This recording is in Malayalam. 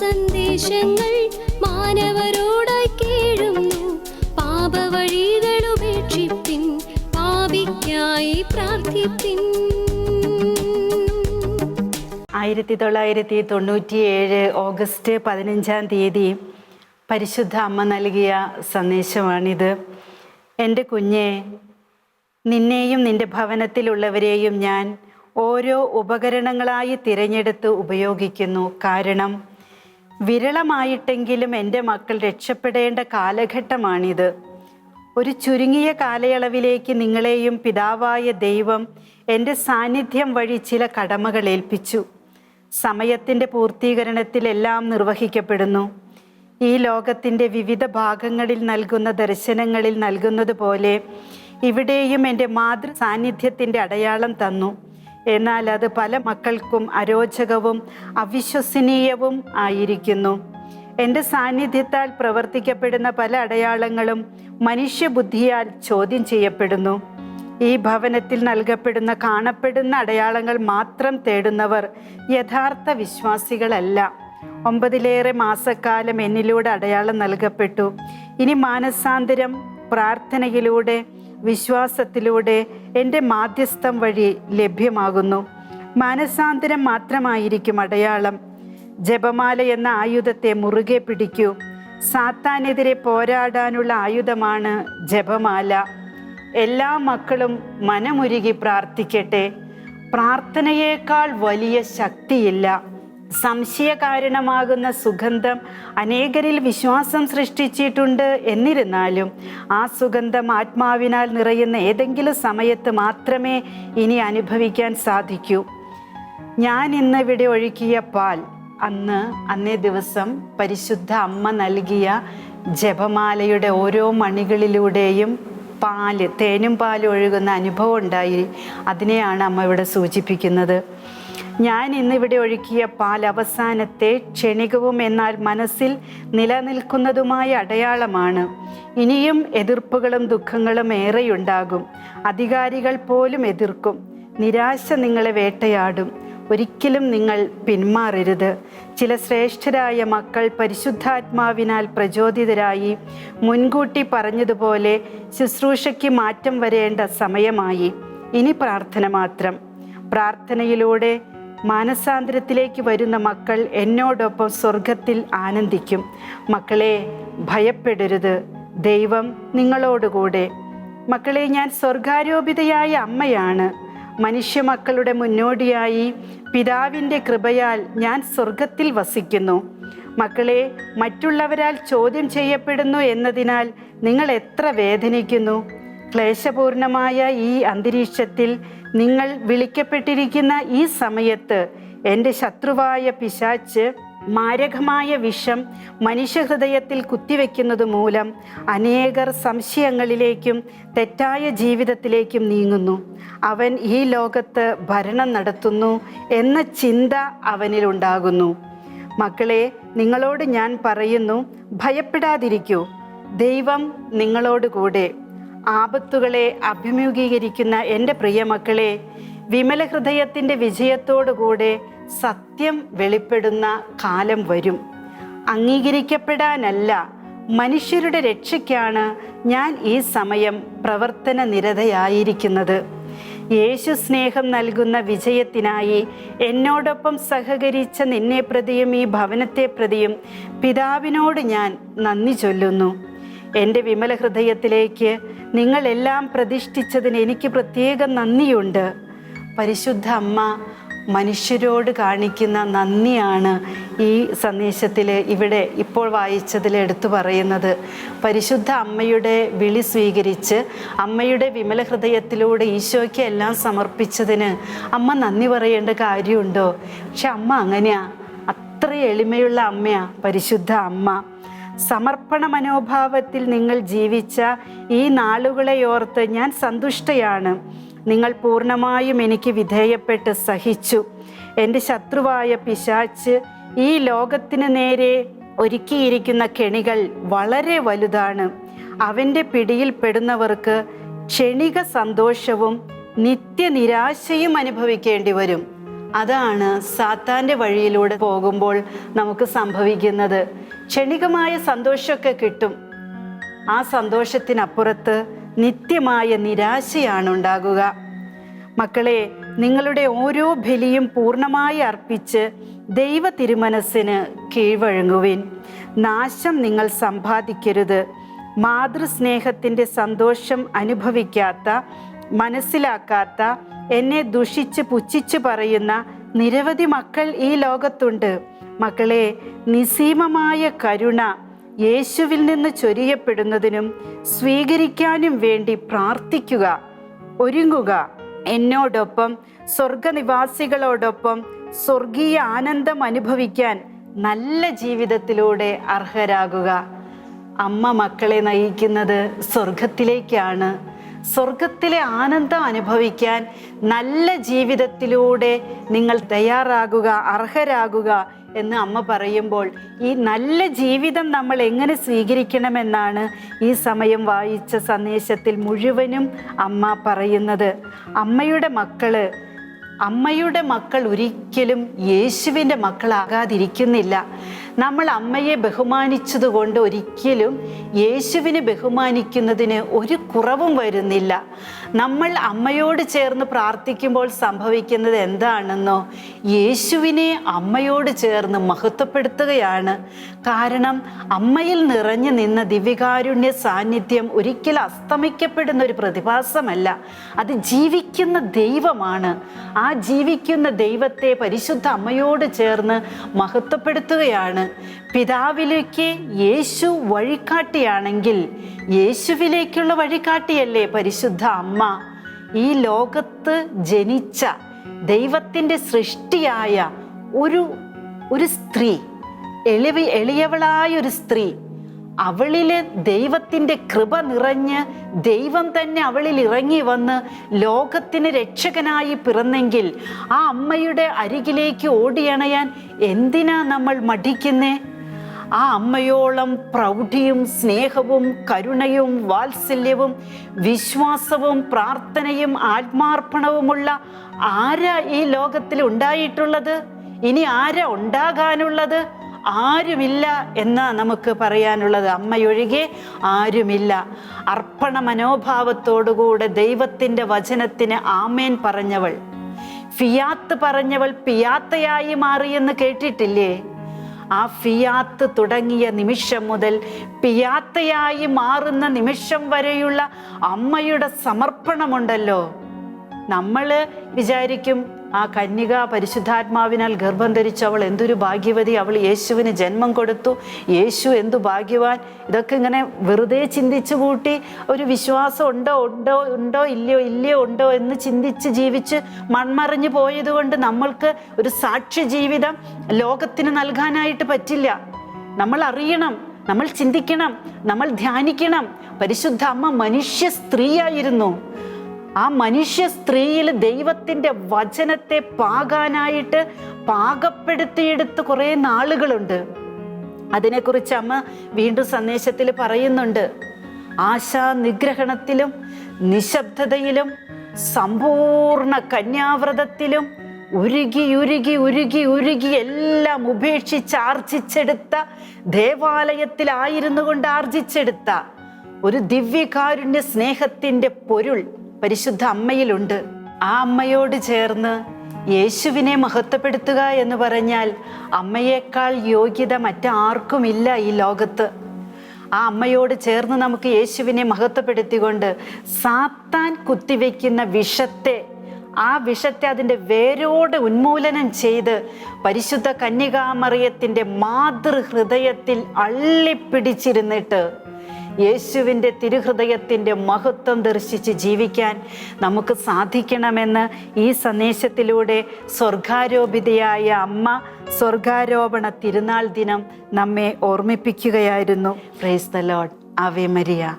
സന്ദേശങ്ങൾ മാനവരോടായി കേഴുന്നു. പാപവഴികൾ ഉപേക്ഷിപ്പിൻ പാപിക്കായി പ്രാർത്ഥിപ്പിൻ. ആയിരത്തി തൊള്ളായിരത്തി തൊണ്ണൂറ്റിയേഴ് ഓഗസ്റ്റ് പതിനഞ്ചാം തീയതി പരിശുദ്ധ അമ്മ നൽകിയ സന്ദേശമാണിത്. എന്റെ കുഞ്ഞെ നിന്നെയും നിന്റെ ഭവനത്തിലുള്ളവരെയും ഞാൻ ഓരോ ഉപകരണങ്ങളായി തിരഞ്ഞെടുത്ത് ഉപയോഗിക്കുന്നു. കാരണം വിരളമായിട്ടെങ്കിലും എന്റെ മക്കൾ രക്ഷപ്പെടേണ്ട കാലഘട്ടമാണിത്. ഒരു ചുരുങ്ങിയ കാലയളവിലേക്ക് നിങ്ങളെയും പിതാവായ ദൈവം എന്റെ സാന്നിധ്യം വഴി ചില കടമകൾ ഏൽപ്പിച്ചു. സമയത്തിന്റെ പൂർത്തീകരണത്തിൽ എല്ലാം നിർവഹിക്കപ്പെടുന്നു. ഈ ലോകത്തിന്റെ വിവിധ ഭാഗങ്ങളിൽ നൽകുന്ന ദർശനങ്ങളിൽ നൽകുന്നത് പോലെ ഇവിടെയും എന്റെ മാതൃ സാന്നിധ്യത്തിന്റെ അടയാളം തന്നു. എന്നാൽ അത് പല മക്കൾക്കും അരോചകവും അവിശ്വസനീയവും ആയിരിക്കുന്നു. എന്റെ സാന്നിധ്യത്താൽ പ്രവർത്തിക്കപ്പെടുന്ന പല അടയാളങ്ങളും മനുഷ്യബുദ്ധിയാൽ ചോദ്യം ചെയ്യപ്പെടുന്നു. ഈ ഭവനത്തിൽ നൽകപ്പെടുന്ന കാണപ്പെടുന്ന അടയാളങ്ങൾ മാത്രം തേടുന്നവർ യഥാർത്ഥ വിശ്വാസികളല്ല. ഒമ്പതിലേറെ മാസക്കാലം എന്നിലൂടെ അടയാളം നൽകപ്പെട്ടു. ഇനി മാനസാന്തരം പ്രാർത്ഥനയിലൂടെ വിശ്വാസത്തിലൂടെ എന്റെ മാധ്യസ്ഥം വഴി ലഭ്യമാകുന്നു. മാനസാന്തരം മാത്രമായിരിക്കും അടയാളം. ജപമാല എന്ന ആയുധത്തെ മുറുകെ പിടിക്കൂ. സാത്താനെതിരെ പോരാടാനുള്ള ആയുധമാണ് ജപമാല. എല്ലാ മക്കളും മനമുരുകി പ്രാർത്ഥിക്കട്ടെ. പ്രാർത്ഥനയേക്കാൾ വലിയ ശക്തിയില്ല. സംശയ കാരണമാകുന്ന സുഗന്ധം അനേകരിൽ വിശ്വാസം സൃഷ്ടിച്ചിട്ടുണ്ട് എന്നിരുന്നാലും ആ സുഗന്ധം ആത്മാവിനാൽ നിറയുന്ന ഏതെങ്കിലും സമയത്ത് മാത്രമേ ഇനി അനുഭവിക്കാൻ സാധിക്കൂ. ഞാൻ ഇന്ന് ഇവിടെ ഒഴുക്കിയ പാൽ അന്ന് അന്നേ ദിവസം പരിശുദ്ധ അമ്മ നൽകിയ ജപമാലയുടെ ഓരോ മണികളിലൂടെയും പാൽ തേനും പാലും ഒഴുകുന്ന അനുഭവം ഉണ്ടായി. അതിനെയാണ് അമ്മ ഇവിടെ സൂചിപ്പിക്കുന്നത്. ഞാൻ ഇന്നിവിടെ ഒഴുക്കിയ പാൽ അവസാനത്തെ ക്ഷണികവും എന്നാൽ മനസ്സിൽ നിലനിൽക്കുന്നതുമായ അടയാളമാണ്. ഇനിയും എതിർപ്പുകളും ദുഃഖങ്ങളും ഏറെയുണ്ടാകും. അധികാരികൾ പോലും എതിർക്കും. നിരാശ നിങ്ങളെ വേട്ടയാടും. ഒരിക്കലും നിങ്ങൾ പിന്മാറരുത്. ചില ശ്രേഷ്ഠരായ മക്കൾ പരിശുദ്ധാത്മാവിനാൽ പ്രചോദിതരായി മുൻകൂട്ടി പറഞ്ഞതുപോലെ ശുശ്രൂഷയ്ക്ക് മാറ്റം വരേണ്ട സമയമായി. ഇനി പ്രാർത്ഥന മാത്രം. പ്രാർത്ഥനയിലൂടെ മാനസാന്തരത്തിലേക്ക് വരുന്ന മക്കൾ എന്നോടൊപ്പം സ്വർഗത്തിൽ ആനന്ദിക്കും. മക്കളെ ഭയപ്പെടരുത്. ദൈവം നിങ്ങളോടുകൂടെ. മക്കളെ ഞാൻ സ്വർഗാരോപിതയായ അമ്മയാണ്. മനുഷ്യ മക്കളുടെ മുന്നോടിയായി പിതാവിന്റെ കൃപയാൽ ഞാൻ സ്വർഗത്തിൽ വസിക്കുന്നു. മക്കളെ മറ്റുള്ളവരാൽ ചോദ്യം ചെയ്യപ്പെടുന്നു എന്നതിനാൽ നിങ്ങൾ എത്ര വേദനിക്കുന്നു? ക്ലേശപൂർണമായ ഈ അന്തരീക്ഷത്തിൽ നിങ്ങൾ വിളിക്കപ്പെട്ടിരിക്കുന്ന ഈ സമയത്ത് എന്റെ ശത്രുവായ പിശാച്ച് മാരകമായ വിഷം മനുഷ്യഹൃദയത്തിൽ കുത്തിവെക്കുന്നത് മൂലം അനേകർ സംശയങ്ങളിലേക്കും തെറ്റായ ജീവിതത്തിലേക്കും നീങ്ങുന്നു. അവൻ ഈ ലോകത്ത് ഭരണം നടത്തുന്നു എന്ന ചിന്ത അവനിലുണ്ടാകുന്നു. മക്കളെ നിങ്ങളോട് ഞാൻ പറയുന്നു ഭയപ്പെടാതിരിക്കൂ. ദൈവം നിങ്ങളോട് കൂടെ ആപത്തുകളെ അഭിമുഖീകരിക്കുന്ന എന്റെ പ്രിയ മക്കളെ വിമല ഹൃദയത്തിന്റെ വിജയത്തോടുകൂടെ സത്യം വെളിപ്പെടുന്ന കാലം വരും. അംഗീകരിക്കപ്പെടാനല്ല മനുഷ്യരുടെ രക്ഷയ്ക്കാണ് ഞാൻ ഈ സമയം പ്രവർത്തന നിരതയായിരിക്കുന്നത്. യേശു സ്നേഹം നൽകുന്ന വിജയത്തിനായി എന്നോടൊപ്പം സഹകരിച്ച നിന്നെ പ്രതിയും ഈ ഭവനത്തെ പ്രതിയും പിതാവിനോട് ഞാൻ നന്ദി ചൊല്ലുന്നു. എന്റെ വിമല ഹൃദയത്തിലേക്ക് നിങ്ങളെല്ലാം പ്രതിഷ്ഠിച്ചതിന് എനിക്ക് പ്രത്യേകം നന്ദിയുണ്ട്. പരിശുദ്ധ അമ്മ മനുഷ്യരോട് കാണിക്കുന്ന നന്ദിയാണ് ഈ സന്ദേശത്തിൽ ഇവിടെ ഇപ്പോൾ വായിച്ചതിൽ എടുത്തു പറയുന്നത്. പരിശുദ്ധ അമ്മയുടെ വിളി സ്വീകരിച്ച് അമ്മയുടെ വിമല ഹൃദയത്തിലൂടെ ഈശോയ്ക്ക് എല്ലാം സമർപ്പിച്ചതിന് അമ്മ നന്ദി പറയേണ്ട കാര്യമുണ്ടോ? പക്ഷെ അമ്മ അങ്ങനെയാ. അത്ര എളിമയുള്ള അമ്മയാ. പരിശുദ്ധ അമ്മ. സമർപ്പണ മനോഭാവത്തിൽ നിങ്ങൾ ജീവിച്ച ഈ നാളുകളെ ഓർത്ത് ഞാൻ സന്തുഷ്ടയാണ്. നിങ്ങൾ പൂർണമായും എനിക്ക് വിധേയപ്പെട്ട് സഹിച്ചു. എന്റെ ശത്രുവായ പിശാച്ച് ഈ ലോകത്തിന് നേരെ ഒരുക്കിയിരിക്കുന്ന കെണികൾ വളരെ വലുതാണ്. അവന്റെ പിടിയിൽപ്പെടുന്നവർക്ക് ക്ഷണിക സന്തോഷവും നിത്യനിരാശയും അനുഭവിക്കേണ്ടി വരും. അതാണ് സാത്താന്റെ വഴിയിലൂടെ പോകുമ്പോൾ നമുക്ക് സംഭവിക്കുന്നത്. ക്ഷണികമായ സന്തോഷമൊക്കെ കിട്ടും. ആ സന്തോഷത്തിനപ്പുറത്ത് നിത്യമായ നിരാശയാണ് ഉണ്ടാകുക. മക്കളെ നിങ്ങളുടെ ഓരോ ബലിയും പൂർണമായി അർപ്പിച്ച് ദൈവ തിരുമനസ്സിന് കീഴ്വഴങ്ങുവിൻ. നാശം നിങ്ങൾ സമ്പാദിക്കരുത്. മാതൃസ്നേഹത്തിന്റെ സന്തോഷം അനുഭവിക്കാത്ത മനസ്സിലാക്കാത്ത എന്നെ ദുഷിച്ച് പുച്ഛിച്ച് പറയുന്ന നിരവധി മക്കൾ ഈ ലോകത്തുണ്ട്. മക്കളെ നിസീമമായ കരുണ യേശുവിൽ നിന്ന് ചൊരിയപ്പെടുന്നതിനും സ്വീകരിക്കാനും വേണ്ടി പ്രാർത്ഥിക്കുക. ഒരുങ്ങുക. എന്നോടൊപ്പം സ്വർഗനിവാസികളോടൊപ്പം സ്വർഗീയ ആനന്ദം അനുഭവിക്കാൻ നല്ല ജീവിതത്തിലൂടെ അർഹരാകുക. അമ്മ മക്കളെ നയിക്കുന്നത് സ്വർഗത്തിലേക്കാണ്. സ്വർഗത്തിലെ ആനന്ദം അനുഭവിക്കാൻ നല്ല ജീവിതത്തിലൂടെ നിങ്ങൾ തയ്യാറാകുക അർഹരാകുക എന്ന് അമ്മ പറയുമ്പോൾ ഈ നല്ല ജീവിതം നമ്മൾ എങ്ങനെ സ്വീകരിക്കണമെന്നാണ് ഈ സമയം വായിച്ച സന്ദേശത്തിൽ മുഴുവനും അമ്മ പറയുന്നത്. അമ്മയുടെ മക്കൾ അമ്മയുടെ മക്കൾ ഒരിക്കലും യേശുവിന്റെ മക്കളാകാതിരിക്കുന്നില്ല. നമ്മൾ അമ്മയെ ബഹുമാനിച്ചതുകൊണ്ട് ഒരിക്കലും യേശുവിനെ ബഹുമാനിക്കുന്നതിന് ഒരു കുറവും വരുന്നില്ല. നമ്മൾ അമ്മയോട് ചേർന്ന് പ്രാർത്ഥിക്കുമ്പോൾ സംഭവിക്കുന്നത് എന്താണെന്നോ യേശുവിനെ അമ്മയോട് ചേർന്ന് മഹത്വപ്പെടുത്തുകയാണ്. കാരണം അമ്മയിൽ നിറഞ്ഞു നിന്ന ദിവ്യകാരുണ്യ സാന്നിധ്യം ഒരിക്കലും അസ്തമിക്കപ്പെടുന്ന ഒരു പ്രതിഭാസമല്ല. അത് ജീവിക്കുന്ന ദൈവമാണ്. ആ ജീവിക്കുന്ന ദൈവത്തെ പരിശുദ്ധ അമ്മയോട് ചേർന്ന് മഹത്വപ്പെടുത്തുകയാണ്. പിതാവിലേക്ക് യേശു വഴികാട്ടിയാണെങ്കിൽ യേശുവിലേക്കുള്ള വഴികാട്ടിയല്ലേ പരിശുദ്ധ അമ്മ? ഈ ലോകത്ത് ജനിച്ച ദൈവത്തിന്റെ സൃഷ്ടിയായ ഒരു ഒരു സ്ത്രീ എളിവി എളിയവളായ ഒരു സ്ത്രീ അവളിൽ ദൈവത്തിന്റെ കൃപ നിറഞ്ഞ് ദൈവം തന്നെ അവളിൽ ഇറങ്ങി വന്ന് ലോകത്തിന് രക്ഷകനായി പിറന്നെങ്കിൽ ആ അമ്മയുടെ അരികിലേക്ക് ഓടിയണയാൻ എന്തിനാ നമ്മൾ മടിക്കുന്നേ? ആ അമ്മയോളം പ്രൗഢിയും സ്നേഹവും കരുണയും വാത്സല്യവും വിശ്വാസവും പ്രാർത്ഥനയും ആത്മാർപ്പണവുമുള്ള ആരാ ഈ ലോകത്തിൽ ഉണ്ടായിട്ടുള്ളത് ഇനി ആരാ ഉണ്ടാകാനുള്ളത്? ആരുമില്ല എന്ന് നമുക്ക് പറയാനുള്ളത്. അമ്മയൊഴികെ ആരുമില്ല. അർപ്പണ മനോഭാവത്തോടുകൂടെ ദൈവത്തിന്റെ വചനത്തിന് ആമേൻ പറഞ്ഞവൾ. ഫിയാത്ത് പറഞ്ഞവൾ പിയാത്തയായി മാറിയെന്ന് കേട്ടിട്ടില്ലേ? ആ ഫിയാത്ത് തുടങ്ങിയ നിമിഷം മുതൽ പിയാത്തയായി മാറുന്ന നിമിഷം വരെയുള്ള അമ്മയുടെ സമർപ്പണമുണ്ടല്ലോ. നമ്മൾ വിചാരിക്കും ആ കന്യക പരിശുദ്ധാത്മാവിനാൽ ഗർഭം ധരിച്ചവൾ എന്തൊരു ഭാഗ്യവതി. അവൾ യേശുവിന് ജന്മം കൊടുത്തു. യേശു എന്തു ഭാഗ്യവാൻ. ഇതൊക്കെ ഇങ്ങനെ വെറുതെ ചിന്തിച്ചു കൂട്ടി ഒരു വിശ്വാസം ഉണ്ടോ ഉണ്ടോ ഉണ്ടോ ഇല്ലയോ ഇല്ലയോ ഉണ്ടോ എന്ന് ചിന്തിച്ച് ജീവിച്ച് മൺമറഞ്ഞു പോയതുകൊണ്ട് നമ്മൾക്ക് ഒരു സാക്ഷ്യ ജീവിതം ലോകത്തിന് നൽകാനായിട്ട് പറ്റില്ല. നമ്മൾ അറിയണം നമ്മൾ ചിന്തിക്കണം നമ്മൾ ധ്യാനിക്കണം. പരിശുദ്ധ അമ്മ മനുഷ്യ സ്ത്രീയായിരുന്നു. ആ മനുഷ്യ സ്ത്രീയിൽ ദൈവത്തിന്റെ വചനത്തെ പാകാനായിട്ട് പാകപ്പെടുത്തിയെടുത്ത് കുറേ നാളുകളുണ്ട്. അതിനെക്കുറിച്ച് അമ്മ വീണ്ടും സന്ദേശത്തിൽ പറയുന്നുണ്ട്. ആശാ നിഗ്രഹണത്തിലും നിശബ്ദതയിലും സമ്പൂർണ കന്യാവ്രതത്തിലും ഉരുകി ഉരുകി ഉരുകി ഉരുകി എല്ലാം ഉപേക്ഷിച്ച് ആർജിച്ചെടുത്ത ദേവാലയത്തിലായിരുന്നു കൊണ്ട് ആർജിച്ചെടുത്ത ഒരു ദിവ്യകാരുണ്യ സ്നേഹത്തിന്റെ പൊരുൾ. പരിശുദ്ധ അമ്മയിലുണ്ട്. ആ അമ്മയോട് ചേർന്ന് യേശുവിനെ മഹത്വപ്പെടുത്തുക എന്ന് പറഞ്ഞാൽ അമ്മയേക്കാൾ യോഗ്യത മറ്റാർക്കുമില്ല ഈ ലോകത്ത്. ആ അമ്മയോട് ചേർന്ന് നമുക്ക് യേശുവിനെ മഹത്വപ്പെടുത്തിക്കൊണ്ട് സാത്താൻ കുത്തിവെക്കുന്ന വിഷത്തെ ആ വിഷത്തെ അതിന്റെ വേരോടെ ഉന്മൂലനം ചെയ്ത് പരിശുദ്ധ കന്യകാമറിയത്തിന്റെ മാതൃഹൃദയത്തിൽ അള്ളിപ്പിടിച്ചിരുന്നിട്ട് യേശുവിന്റെ തിരുഹൃദയത്തിന്റെ മഹത്വം ദർശിച്ച് ജീവിക്കാൻ നമുക്ക് സാധിക്കണമെന്ന് ഈ സന്ദേശത്തിലൂടെ സ്വർഗാരോപിതയായ അമ്മ സ്വർഗാരോപണ തിരുനാൾ ദിനം നമ്മെ ഓർമ്മിപ്പിക്കുകയായിരുന്നു. Praise the Lord Ave Maria